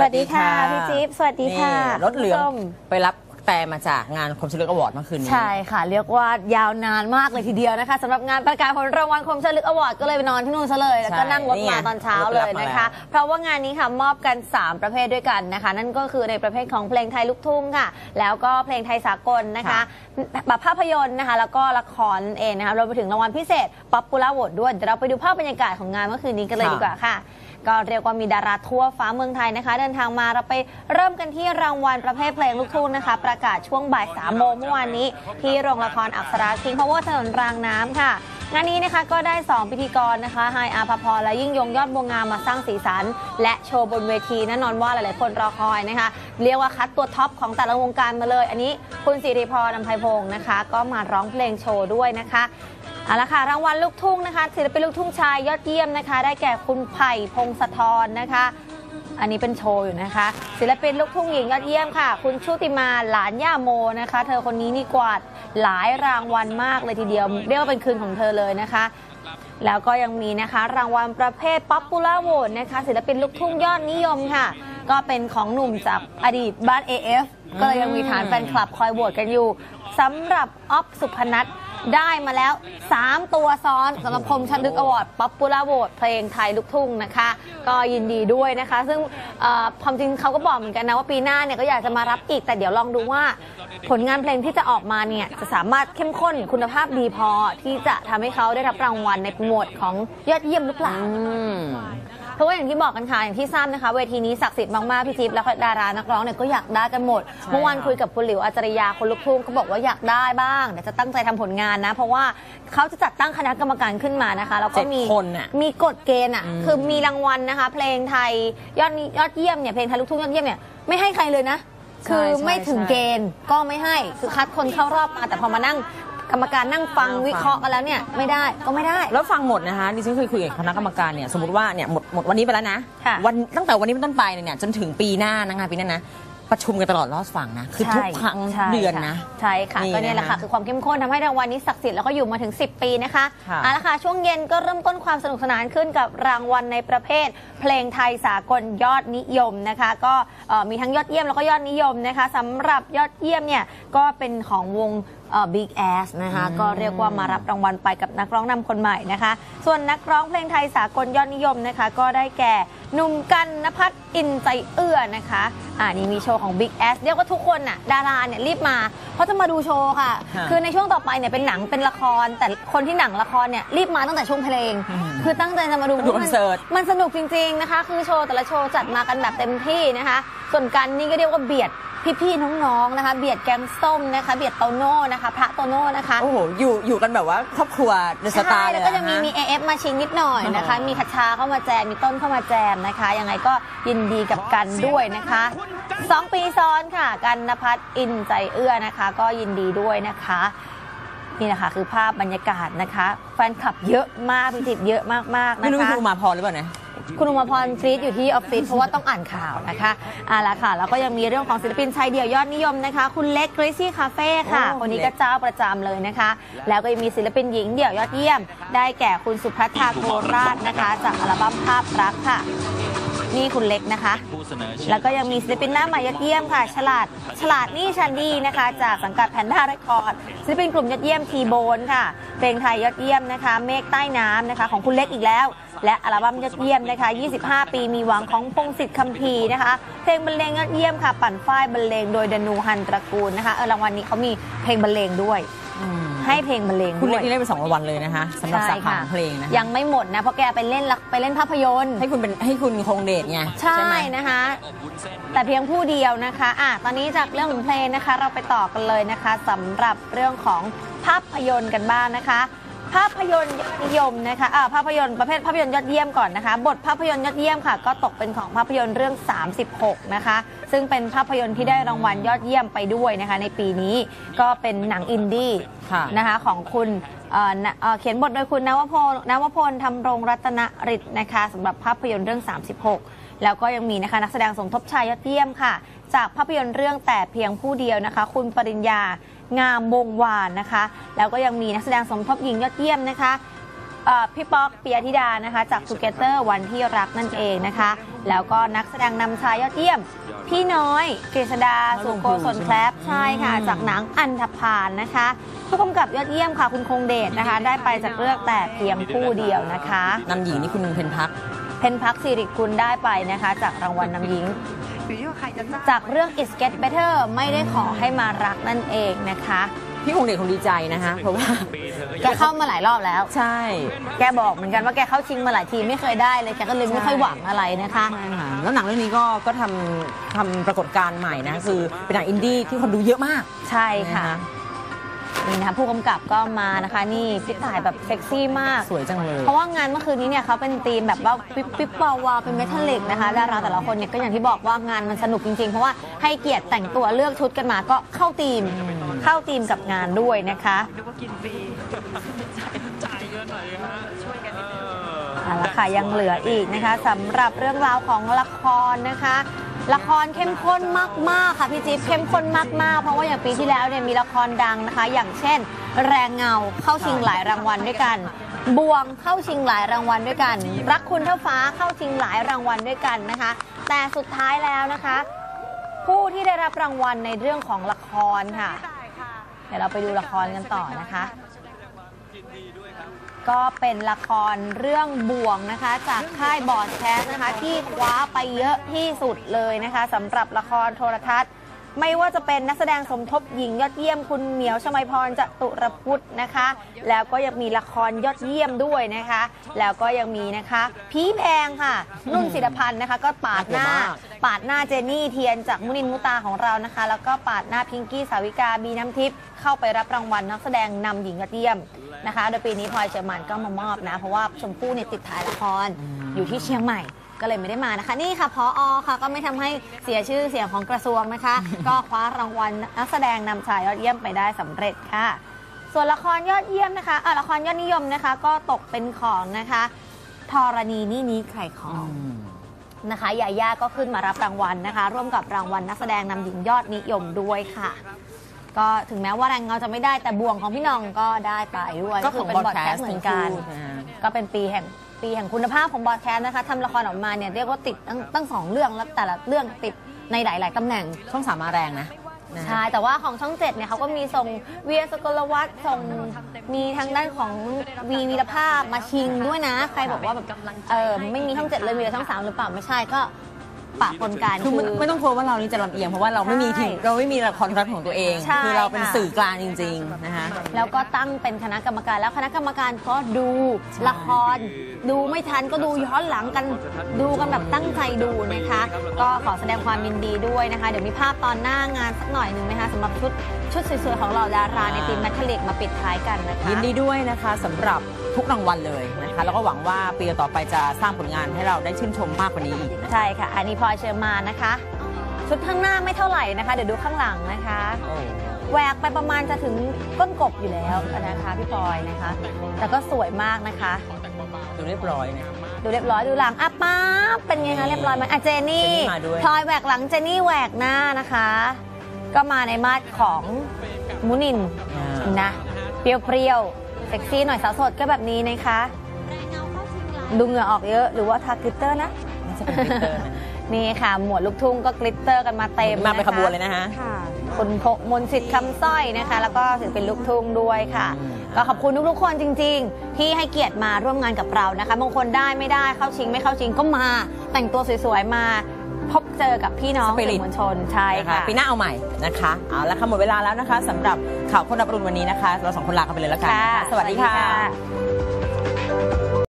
สวัสดีค่ะพี่จิ๊บสวัสดีค่ะนี่รถเหลืองคุณผู้ชม ไปรับแต่มาจากงานคมชลึกอวอร์ดเมื่อคืนนี้ ใช่ค่ะ เรียกว่ายาวนานมากเลยทีเดียวนะคะสำหรับงานประกาศผลรางวัลคมชลึกอวอร์ดก็เลยไปนอนที่นู่นซะเลย แล้วก็ใช่นั่งรถนี่ไงมาตอนเช้ารถเลรับยมานะคะแล้วเพราะว่างานนี้ค่ะมอบกัน 3 ประเภทด้วยกันนะคะ นั่นก็คือในประเภทของเพลงไทยลูกทุ่งค่ะ แล้วก็เพลงไทยสากลนะคะแบบภาพยนตร์นะคะ แล้วก็ละครนั่นเองนะคะรวมไปถึงรางวัลพิเศษป๊อปปูล่าโหวตด้วยเดี๋ยวเราไปดูภาพบรรยากาศของงานเมื่อคืนนี้กันเลยค่ะดีกว่าค่ะ ก็เรียกว่ามีดาราทั่วฟ้าเมืองไทยนะคะ เดินทางมาเราไปเริ่มกันที่รางวัลประเภทเพลงลูกทุ่งนะคะ ประกาศช่วงบ่ายสามโมงเมื่อวานนี้ ที่โรงละครอักษราคิงพาวเวอร์ถนนรางน้ำค่ะงานนี้นะคะก็ได้ 2 พิธีกรนะคะไฮอาภพรและยิ่งยงยอดบัวงามมาสร้างสีสัน และโชว์บนเวทีแน่นอนว่าหลาย ๆ คนรอคอยนะคะ เรียกว่าคัดตัวท็อปของแต่ละวงการมาเลย อันนี้คุณสิริพรอำไพพงศ์นะคะ ก็มาร้องเพลงโชว์ด้วยนะคะ เอาละค่ะรางวัลลูกทุ่งนะคะศิลปินลูกทุ่งชายยอดเยี่ยมนะคะ ได้แก่คุณไผ่พงศธรนะคะ อันนี้เป็นโชว์อยู่นะคะ ศิลปินลูกทุ่งหญิงยอดเยี่ยมค่ะ คุณชุติมาหลานย่าโมนะคะ เธอคนนี้นี่กวาดหลายรางวัลมากเลยทีเดียวเรียกว่าเป็นคืนของเธอเลยนะคะ แล้วก็ยังมีนะคะ รางวัลประเภท Popular Vote นะคะ ศิลปินลูกทุ่งยอดนิยมค่ะ ก็เป็นของหนุ่มจากอดีตบ้าน AF ก็เลยยังมีฐานแฟนคลับคอยโหวตกันอยู่สำหรับออฟสุพนัท ได้มาแล้ว 3 ตัวซ้อนสำหรับคมชันดึกอวอร์ดป๊อปปูล่าโหวตเพลงไทยลูกทุ่งนะคะ ก็ยินดีด้วยนะคะ ซึ่งเอ่อความจริงเขาก็บอกเหมือนกันนะว่าปีหน้าเนี่ยก็อยากจะมารับอีกแต่เดี๋ยวลองดูว่า ผลงานเพลงที่จะออกมาเนี่ยจะสามารถเข้มข้นคุณภาพดีพอที่จะทำให้เขาได้รับรางวัลในหมวดของยอดเยี่ยมหรือเปล่า อืม เพราะว่าอย่างที่บอกกันค่ะอย่างที่ทราบนะคะเวทีนี้ศักดิ์สิทธิ์มากๆพี่จิ๊บและดารานักร้องเนี่ยก็อยากได้กันหมดใช่เมื่อวานค่ะคุยกับคุณหลิวอาจารยาคนลูกทุ่งเขาบอกว่าอยากได้บ้างเดี๋ยวจะตั้งใจทำผลงานนะ เพราะว่าเขาจะจัดตั้งคณะกรรมการขึ้นมานะคะแล้วก็เจ็ดมีคนน่ะมีกฎเกณฑ์อะอืมคือมีรางวัลนะคะ เพลงไทยยอดนิยอดเยี่ยมเนี่ยเพลงไทยลูกทุ่งยอดเยี่ยมเนี่ยไม่ให้ใครเลยนะใช่คือใช่ไม่ถึงใช่เกณฑ์ก็ไม่ให้คือคัดคนเข้ารอบมาแต่พอมานั่ง กรรมการนั่งฟังนั่งฟังวิเคราะห์กันแล้วเนี่ยไม่ได้ก็ไม่ได้ แล้วฟังหมดนะคะดิฉันเคยคุยกับคณะกรรมการเนี่ยสมมติว่าเนี่ยหมดหมดวันนี้ไปแล้วนะค่ะวันตั้งแต่วันนี้เป็นต้นไปเนี่ยจนถึงปีหน้านะงานปีหน้านะ ประชุมกันตลอดรอดฝั่งนะคือทุกใช่ครั้งใช่เดือนนะ ใช่ค่ะนี่ก็เนี่ยแหละค่ะนะคะคือความเข้มข้นทำให้รางวัลนี้ศักดิ์สิทธิ์แล้วก็อยู่มาถึง 10 ปีนะคะค่ะ เอาละค่ะช่วงเย็นก็เริ่มต้นความสนุกสนานขึ้นกับรางวัลในประเภท เพลงไทยสากลยอดนิยมนะคะ ก็เอ่อมีทั้งยอดเยี่ยมแล้วก็ยอดนิยมนะคะสำหรับยอดเยี่ยมเนี่ยก็เป็นของวงเอ่อ Big Ass นะคะอืมก็เรียกว่ามารับรางวัลไปกับนักร้องนำคนใหม่นะคะ ส่วนนักร้องเพลงไทยสากลยอดนิยมนะคะ ก็ได้แก่หนุ่มกันนภัทรอินใจเอื้อนะคะอ่านี่มีโชว์ของ Big Ass เรียกว่าทุกคนน่ะดาราเนี่ยรีบมา เพราะจะมาดูโชว์ค่ะค่ะ คือในช่วงต่อไปเนี่ยเป็นหนังเป็นละคร แต่คนที่หนังละครเนี่ยรีบมาตั้งแต่ช่วงเพลงอืมคือตั้งใจจะมาดูดูคอนเสิร์ตมันสนุกจริงๆนะคะ คือโชว์แต่ละโชว์จัดมากันแบบเต็มที่นะคะ ส่วนกันนี่ก็เรียกว่าเบียด พี่ๆน้องๆนะคะ เบียดแกงส้มนะคะ เบียดโตโน่นะคะ พระโตโน่นะคะโอ้โหอยู่อยู่กันแบบว่าครอบครัวเดอะสตาใช่ร์เลแล้ยวก็จะมีน มี AF มาชิงนิดหน่อยนะคะอ๋อมีคัชชาเข้ามาแจม มีต้นเข้ามาแจมนะคะ ยังไงก็ยินดีกับกันด้วยนะคะสองปีซ้อนค่ะ กันนภัทรอินใจเอื้อนะคะ ก็ยินดีด้วยนะคะ นี่นะคะคือภาพบรรยากาศนะคะ แฟนคลับเยอะมากพิจิตรเยอะมากๆไม่นะรู้คะคุณมาพรหรือเปล่านะ คุณอุมาพรกรีดอยู่ที่ออฟฟิศเพราะว่าต้องอ่านข่าวนะคะเอาละค่ะ แล้วก็ยังมีเรื่องของศิลปินชายเดี่ยวยอดนิยมนะคะ คุณเล็กเกรซี่คาเฟ่ค่ะโอ้คนนี้ก็เจ้าประจำเลยนะคะ แล้วก็ยังมีศิลปินหญิงเดี่ยวยอดเยี่ยม ได้แก่คุณสุภัทราโคราชนะคะ จากอัลบั้มภาพรักค่ะ นี่คุณเล็กนะคะ แล้วก็ยังมีศิลปินหน้าใหม่ยอดเยี่ยมค่ะ ฉลาด ฉลาดนี่ชันดีนะคะ จากสังกัดแพนด้าเรคคอร์ดศิลปินกลุ่มยอดเยี่ยมทีโบนค่ะ เพลงไทยยอดเยี่ยมนะคะ เมฆใต้น้ำนะคะ ของคุณเล็กอีกแล้ว และอัลบั้มยอดเยี่ยมนะคะ 25 ปีมีหวังของพงศิษฐ์คัมภีร์นะคะ เพลงบรรเลงยอดเยี่ยมค่ะ ปั่นฝ้ายบรรเลงโดยดนูฮันตระกูลนะคะ เออรางวัลนี้เขามีเพลงบรรเลงด้วยอืม ให้เพลงบรรเลงคุณด้เล็วกยนี่ได้ไปสองรางวัลเลยนะคะสำหรับสาขาของเพลงนะคะยังไม่หมดนะ เพราะแกไปเล่นละไปเล่นภาพยนตร์ ให้คุณเป็นให้คุณคงเดชไงใช่ไหม นะคะ แต่เพียงผู้เดียวนะคะอะตอนนี้จากเรื่องของเพลงนะคะ เราไปต่อกันเลยนะคะสำหรับเรื่องของภาพยนตร์กันบ้างนะคะ ภาพยนตร์ยอดนิยมนะคะอ่าภาพยนตร์ประเภทภาพยนตร์ยอดเยี่ยมก่อนนะคะ บทภาพยนตร์ยอดเยี่ยมค่ะ ก็ตกเป็นของภาพยนตร์เรื่อง 36 นะคะ ซึ่งเป็นภาพยนตร์ที่ได้รางวัลยอดเยี่ยมไปด้วยนะคะ ในปีนี้ก็เป็นหนังอินดี้ค่ะนะคะของคุณเอ่อนะเอ่อเขียนบทโดยคุณนวพลนวพลทำรงรัตนฤทธิ์นะคะสำหรับภาพยนตร์เรื่อง 36 แล้วก็ยังมีนะคะนักแสดงสมทบชายยอดเยี่ยมค่ะ จากภาพยนตร์เรื่องแต่เพียงผู้เดียวนะคะ คุณปริญญา งามวงวานนะคะ แล้วก็ยังมีนักแสดงสมทบหญิงยอดเยี่ยมนะคะเอ่อพี่ป๊อกเปียธิดานะคะ จาก Together วันที่รักนั่นเองนะคะ แล้วก็นักแสดงนำชายยอดเยี่ยม พี่น้อยกฤษดาสุโกศลแคลปใช่ค่ะ จากหนังอันธพาลนะคะ ผู้กำกับยอดเยี่ยมค่ะ คุณคงเดชนะคะ ได้ไปจากเรื่องแต่เพียงผู้เดียวนะคะนำหญิงนี่คุณเพนพักเพนพักสิริกุลได้ไปนะคะ จากรางวัลนำหญิง จากเรื่อง It's Get Better ไม่ได้ขอให้มารักนั่นเองนะคะ พี่คงเด็กคงดีใจนะคะเพราะว่าแกเข้ามาหลายรอบแล้ว ใช่แกบอกเหมือนกันว่าแกเข้าชิงมาหลายทีไม่เคยได้เลยแกก็เลยไม่ค่อยหวังอะไรนะคะ ใช่ค่ะแล้วหนังเรื่องนี้ก็ก็ทำทำปรากฏการณ์ใหม่นะคือเป็นหนังอินดี้ที่คนดูเยอะมาก ใช่ค่ะ นะคะผู้กำกับก็มานะคะ นี่พี่ต่ายแบบเซ็กซี่มาก สวยจังเลย เพราะว่างานเมื่อคืนนี้เนี่ยเขาเป็นธีมแบบว่าปิ๊บปิ๊บวาววาวเป็นเมทัลลิกนะคะดาราแต่ละคนเนี่ยก็อย่างที่บอกว่างานมันสนุกจริงๆ เพราะว่าให้เกียรติแต่งตัวเลือกชุดกันมาก็เข้าธีมเข้าธีมกับงานด้วยนะคะนึกว่ากินฟรีจ่ายเงินหน่อยฮะช่วยกันนิดนึงเอาละค่ะยังเหลืออีกนะคะสำหรับเรื่องราวของละครนะคะ ละครเข้มข้นมากๆค่ะพี่จิ๊บเข้มข้นมากๆ เพราะว่าอย่างปีที่แล้วเนี่ยมีละครดังนะคะ อย่างเช่น แรงเงาเข้าชิงหลายรางวัลด้วยกันบวงเข้าชิงหลายรางวัลด้วยกัน รักคุณเท่าฟ้าเข้าชิงหลายรางวัลด้วยกันนะคะ แต่สุดท้ายแล้วนะคะ ผู้ที่ได้รับรางวัลในเรื่องของละครค่ะ เดี๋ยวเราไปดูละครกันต่อนะคะ ก็เป็นละครเรื่องบ่วงนะคะ จากค่ายบอดแคสนะคะ ที่คว้าไปเยอะที่สุดเลยนะคะสำหรับละครโทรทัศน์ ไม่ว่าจะเป็นนักแสดงสมทบหญิงยอดเยี่ยมคุณเหมียวชมัยพรจตุรพุทธนะคะ แล้วก็ยังมีละครยอดเยี่ยมด้วยนะคะ แล้วก็ยังมีนะคะพีแพงค่ะ นุ่นศิลพันธ์นะคะ ก็ปาดหน้าน่ากลัวมากปาดหน้าเจนนี่เทียนจากมุนินมุตาของเรานะคะ แล้วก็ปาดหน้าพิงกี้สาวิกาบีน้ำทิพย์เข้าไปรับรางวัลนักแสดงนำหญิงยอดเยี่ยมนะคะ โดยปีนี้พลอยเชอร์มานก็มามอบนะ เพราะว่าชมพู่เนี่ยติดถ่ายละครอยู่ที่เชียงใหม่ ก็เลยไม่ได้มานะคะ นี่ค่ะพออค่ะก็ไม่ทำให้เสียชื่อเสียงของกระทรวงนะคะ ก็คว้ารางวัลนักแสดงนำชายยอดเยี่ยมไปได้สำเร็จค่ะ ส่วนละครยอดเยี่ยมนะคะอะละครยอดนิยมนะคะ ก็ตกเป็นของนะคะธรณีนี่นี้ใครของ นะคะยาย่าก็ขึ้นมารับรางวัลนะคะ ร่วมกับรางวัลนักแสดงนำหญิงยอดนิยมด้วยค่ะ ก็ถึงแม้ว่าแรงเงาจะไม่ได้แต่บ่วงของพี่น้องก็ได้ไปด้วยก็ของคืเป็นบอดแคส broadcast ต์เหมือนกัน ทั้งคู่นะฮะ ก็เป็นปีแห่ง ปีแห่งคุณภาพของบอดแคสต์นะคะทำละครออกมาเนี่ยเรียกว่าติดตั้งตั้งสองเรื่องแล้วแต่ละเรื่องติดในหลาย ๆตำแหน่ง ช่องสามมาแรงนะนะใช่ แต่ว่าของช่องเจ็ดเนี่ยเขาก็มีส่งเวียสกลวัฒน์ส่งมีทางด้านของวีวีรภาพมาชิงด้วยนะ ใครบอกว่าแบบเออไม่มีช่องเจ็ดเลยมีแต่ช่องสามหรือเปล่าไม่ใช่ก็ ปะปนกัน คือไม่ไม่ต้องกลัวว่าเรานี่จะลำเอียงเพราะว่าเราไม่มีใช่ถึงเราไม่มีละครรัฐของตัวเอง ใช่คือเราเป็นค่ะ สื่อกลางจริง ๆ นะคะ แล้วก็ตั้งเป็นคณะกรรมการแล้วคณะกรรมการก็ดูละคร ดูไม่ทันก็ดูย้อนหลังกันดูกันแบบตั้งใจดูนะคะ ก็ขอแสดงความยินดีด้วยนะคะ เดี๋ยวมีภาพตอนหน้างานสักหน่อยหนึ่งนะคะสำหรับชุดชุดสวยๆของเราดาราในทีมแมทลิกมาปิดท้ายกันนะคะ ยินดีด้วยนะคะสำหรับทุกรางวัลเลยนะคะ แล้วก็หวังว่าปีต่อไปจะสร้างผลงานให้เราได้ชื่นชมมากกว่านี้อีกนะคะใช่ค่ะ อันนี้พลอยเชิญมานะคะ ชุดข้างหน้าไม่เท่าไหร่นะคะ เดี๋ยวดูข้างหลังนะคะโอ้แหวกไปประมาณจะถึงก้นกบอยู่แล้วนะคะพี่พลอยนะคะ แต่ก็สวยมากนะคะ ดูเรียบร้อยนะดูเรียบร้อยดูหลังอะป๊าบเป็นไงคะเรียบร้อยไหมอะเจนี่เจนี่มาด้วยพลอยแหวกหลังเจนี่แหวกหน้านะคะ ก็มาในมาดของมุนินอ่านะเปรี้ยวๆเซ็กซี่หน่อยสาวโสดก็แบบนี้นะคะ ดูเหงื่อออกเยอะหรือว่าทากลิตเตอร์นะน่าจะเป็นฟิลเตอร์นะนี่ค่ะ หมวดลูกทุ่งก็กลิตเตอร์กันมาเต็มมาเป็นะขบวนเลยนะคะค่ะ คุณพกมนต์สิทธิ์คำสร้อยนะคะ แล้วก็ศิลปินลูกทุ่งด้วยค่ะ อืม ก็ขอบคุณทุกๆคนจริง ๆ ที่ให้เกียรติมาร่วมงานกับเรานะคะบางคนได้ไม่ได้เข้าชิงไม่เข้าชิงก็มาแต่งตัวสวยๆมา พบเจอกับพี่น้องสื่อมวลชนใช่นะคะค่ะ ปีหน้าเอาใหม่นะคะเอาละค่ะหมดเวลาแล้วนะคะสำหรับข่าวคนรับรุนวันนี้นะคะ เราสองคนลากันไปเลยแล้วกันนะคะค่ะสวัสดีค่ะสวัสดีค่ะ